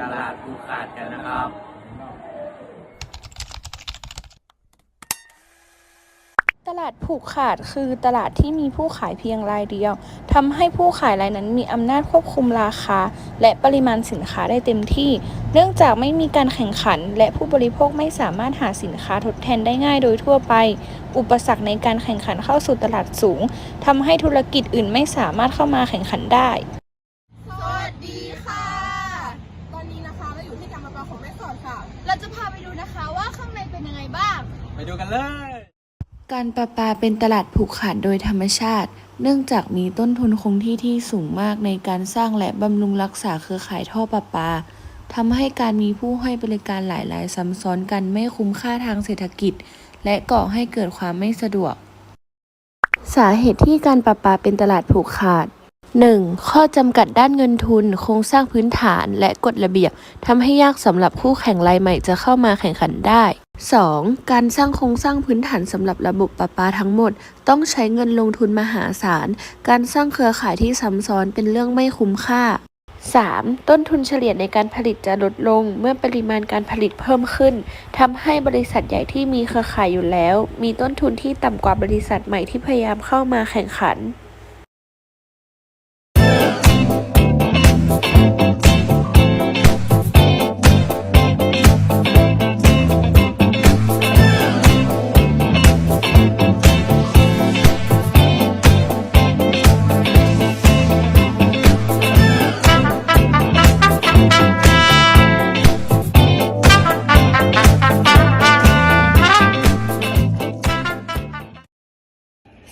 ตลาดผูกขาดกันนะครับ ตลาดผูกขาดคือตลาดที่มีผู้ขายเพียงรายเดียวทำให้ผู้ขายรายนั้นมีอำนาจควบคุมราคา และปริมาณสินค้าได้เต็มที่ เนื่องจากไม่มีการแข่งขัน และผู้บริโภคไม่สามารถหาสินค้าทดแทนได้ง่ายโดยทั่วไป อุปสรรคในการแข่งขันเข้าสู่ตลาดสูงทำให้ธุรกิจอื่นไม่สามารถเข้ามาแข่งขันได้ ดูกันเลย การประปาเป็นตลาดผูกขาดโดยธรรมชาติ เนื่องจากมีต้นทุนคงที่ที่สูงมากในการสร้างและบำรุงรักษาเครือข่ายท่อประปาทำให้การมีผู้ให้บริการหลายรายซ้ำซ้อนกันไม่คุ้มค่าทางเศรษฐกิจ และก่อให้เกิดความไม่สะดวก สาเหตุที่การประปาเป็นตลาดผูกขาด 1. ข้อจำกัดด้านเงินทุน โครงสร้างพื้นฐานและกฎระเบียบทำให้ยากสำหรับคู่แข่งรายใหม่จะเข้ามาแข่งขันได้ 2. การสร้างโครงสร้างพื้นฐานสำหรับระบบประปาทั้งหมด ต้องใช้เงินลงทุนมหาศาล การสร้างเครือข่ายที่ซ้ำซ้อนเป็นเรื่องไม่คุ้มค่า 3. ต้นทุนเฉลี่ยในการผลิตจะลดลงเมื่อปริมาณการผลิตเพิ่มขึ้นทำให้บริษัทใหญ่ที่มีเครือข่ายอยู่แล้ว มีต้นทุนที่ต่ำกว่าบริษัทใหม่ที่พยายามเข้ามาแข่งขัน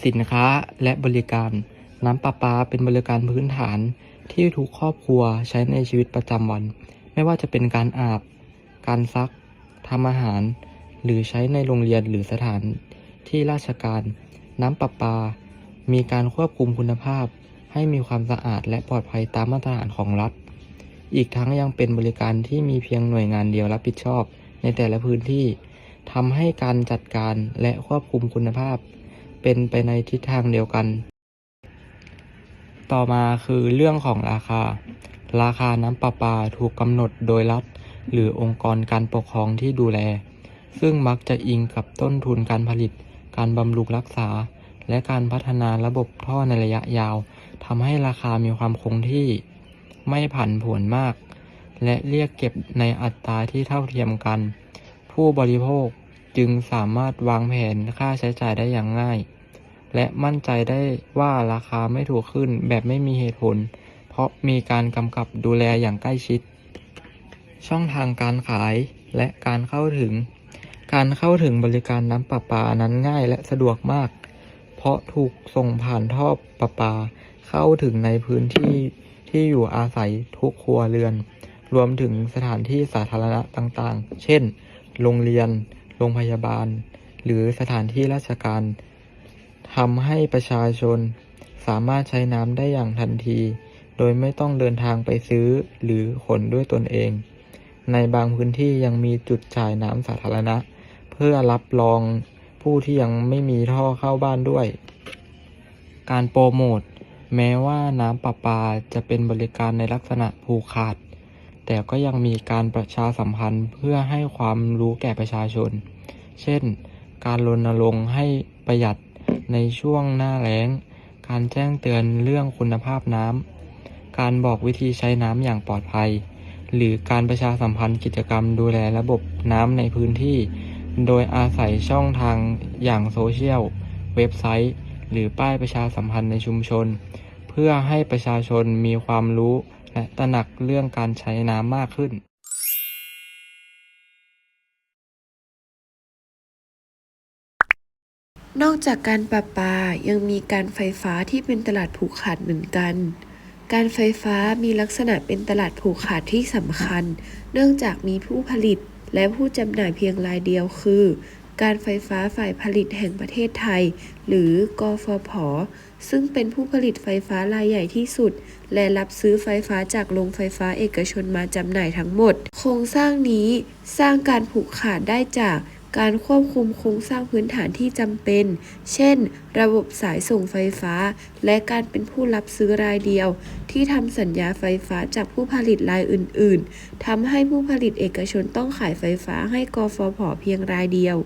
สินค้าและบริการ น้ำประปาเป็นบริการพื้นฐานที่ทุกครอบครัวใช้ในชีวิตประจำวัน ไม่ว่าจะเป็นการอาบ การซักทำอาหาร หรือใช้ในโรงเรียนหรือสถานที่ราชการ น้ำประปา มีการควบคุมคุณภาพ ให้มีความสะอาดและปลอดภัยตามมาตรฐานของรัฐ อีกทั้งยังเป็นบริการที่มีเพียงหน่วยงานเดียวรับผิดชอบในแต่ละพื้นที่ทำให้การจัดการและควบคุมคุณภาพ เป็นไปในทิศทางเดียวกัน ต่อมาคือเรื่องของราคา ราคาน้ำประปาถูกกำหนดโดยรัฐ หรือองค์กรการปกครองที่ดูแล ซึ่งมักจะอิงกับต้นทุนการผลิต การบำรุงรักษา และการพัฒนาระบบท่อในระยะยาวทำให้ราคามีความคงที่ ไม่ผันผวนมาก และเรียกเก็บในอัตราที่เท่าเทียมกัน ผู้บริโภค จึงสามารถวางแผนค่าใช้จ่ายได้อย่างง่าย และมั่นใจได้ว่าราคาไม่ถูกขึ้นแบบไม่มีเหตุผล เพราะมีการกำกับดูแลอย่างใกล้ชิด ช่องทางการขายและการเข้าถึง การเข้าถึงบริการน้ำประปานั้นง่ายและสะดวกมาก เพราะถูกส่งผ่านท่อประปาเข้าถึงในพื้นที่ที่อยู่อาศัยทุกครัวเรือน รวมถึงสถานที่สาธารณะต่างๆ เช่น โรงเรียน โรงพยาบาล หรือสถานที่ราชการทำให้ประชาชนสามารถใช้น้ำได้อย่างทันที โดยไม่ต้องเดินทางไปซื้อหรือขนด้วยตนเอง ในบางพื้นที่ยังมีจุดจ่ายน้ำสาธารณะ เพื่อรับรองผู้ที่ยังไม่มีท่อเข้าบ้านด้วย การโปรโมท แม้ว่าน้ำประปาจะเป็นบริการในลักษณะผูกขาด แต่ก็ยังมีการประชาสัมพันธ์เพื่อให้ความรู้แก่ประชาชน เช่น การรณรงค์ให้ประหยัดในช่วงหน้าแล้ง การแจ้งเตือนเรื่องคุณภาพน้ำ การบอกวิธีใช้น้ำอย่างปลอดภัย หรือการประชาสัมพันธ์กิจกรรมดูแลระบบน้ำในพื้นที่ โดยอาศัยช่องทางอย่างโซเชียล เว็บไซต์ หรือป้ายประชาสัมพันธ์ในชุมชน เพื่อให้ประชาชนมีความรู้ และตระหนักเรื่องการใช้น้ำมากขึ้นนอกจากการประปา ยังมีการไฟฟ้าที่เป็นตลาดผูกขาดเหมือนกัน การไฟฟ้ามีลักษณะเป็นตลาดผูกขาดที่สำคัญ เนื่องจากมีผู้ผลิตและผู้จำหน่ายเพียงรายเดียวคือ การไฟฟ้าฝ่ายผลิตแห่งประเทศไทย หรือกฟผ ซึ่งเป็นผู้ผลิตไฟฟ้ารายใหญ่ที่สุด และรับซื้อไฟฟ้าจากโรงไฟฟ้าเอกชนมาจำหน่ายทั้งหมด โครงสร้างนี้สร้างการผูกขาดได้จากการควบคุมโครงสร้างพื้นฐานที่จำเป็น เช่น ระบบสายส่งไฟฟ้า และการเป็นผู้รับซื้อรายเดียว ที่ทำสัญญาไฟฟ้าจากผู้ผลิตรายอื่น ๆ ทำให้ผู้ผลิตเอกชนต้องขายไฟฟ้าให้กฟผเพียงรายเดียว